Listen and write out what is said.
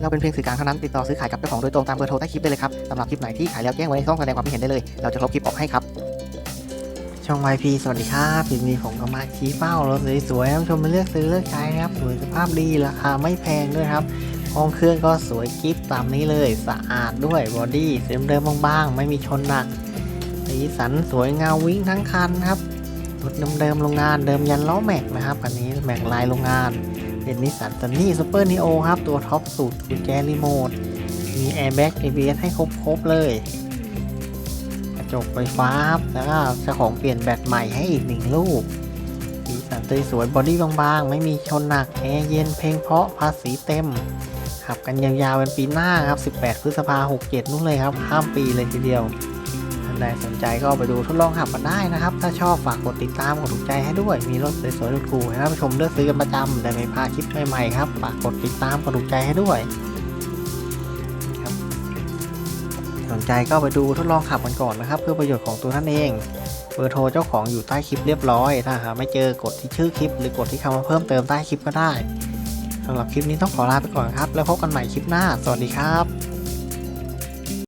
เราเป็นเพียงสื่อกลางเท่านั้นติดต่อซื้อขายกับเจ้าของโดยตรงตามเบอร์โทรใต้คลิปได้เลยครับสำหรับคลิปไหนที่ขายแล้วแจ้งไว้ในช่องแสดงความคิดเห็นได้เลย เราจะลบคลิปออกให้ครับช่อง YP สวัสดีครับคลิปนี้ผมก็มาชี้เป้ารถสวยๆให้ท่านผู้ชมมาเลือกซื้อเลือกใช้นะครับสวยสภาพดีราคาไม่แพงด้วยครับห้องเครื่องก็สวยกิ๊บตามนี้เลยสะอาดด้วยบอดี้เดิมเดิมๆบางๆไม่มีชนหนักสีสันสวยเงาวิ่งทั้งคันครับรถเดิมๆโรงงานเดิมยันล้อแม็กนะครับอันนี้แม็กลายโรงงาน เป็นนิสสันซันนี่ซูเปอร์นีโอครับ ตัวท็อปสุดกุญแจรีโมท มีแอร์แบ็ก ABS ให้ครบๆเลย กระจกไฟฟ้าครับ แล้วก็เจ้าของเปลี่ยนแบตใหม่ให้อีกหนึ่งลูกสีสันสวยๆบอดี้บางๆ ไม่มีชนหนักแอร์เย็นเพลงเพราะภาษีเต็มขับกันยาวๆเป็นปีหน้าครับ 18 พฤษภาคม67นู่นเลยครับ ข้ามปีเลยทีเดียว ใดสนใจก็ไปดูทดลองขับกันได้นะครับ ถ้าชอบฝากกดติดตามกดถูกใจให้ด้วย มีรถสวยๆรถคูให้ท่านผู้ชมเลือกซื้อกันประจำแต่ไม่พลาดคลิปใหม่ๆครับ ฝากกดติดตามกดถูกใจให้ด้วยครับสนใจก็ไปดูทดลองขับกันก่อนนะครับ เพื่อประโยชน์ของตัวท่านเอง เบอร์โทรเจ้าของอยู่ใต้คลิปเรียบร้อย ถ้าหาไม่เจอกดที่ชื่อคลิป หรือกดที่คำว่าเพิ่มเติมใต้คลิปก็ได้สำหรับคลิปนี้ต้องขอลาไปก่อนครับ แล้วพบกันใหม่คลิปหน้า สวัสดีครับ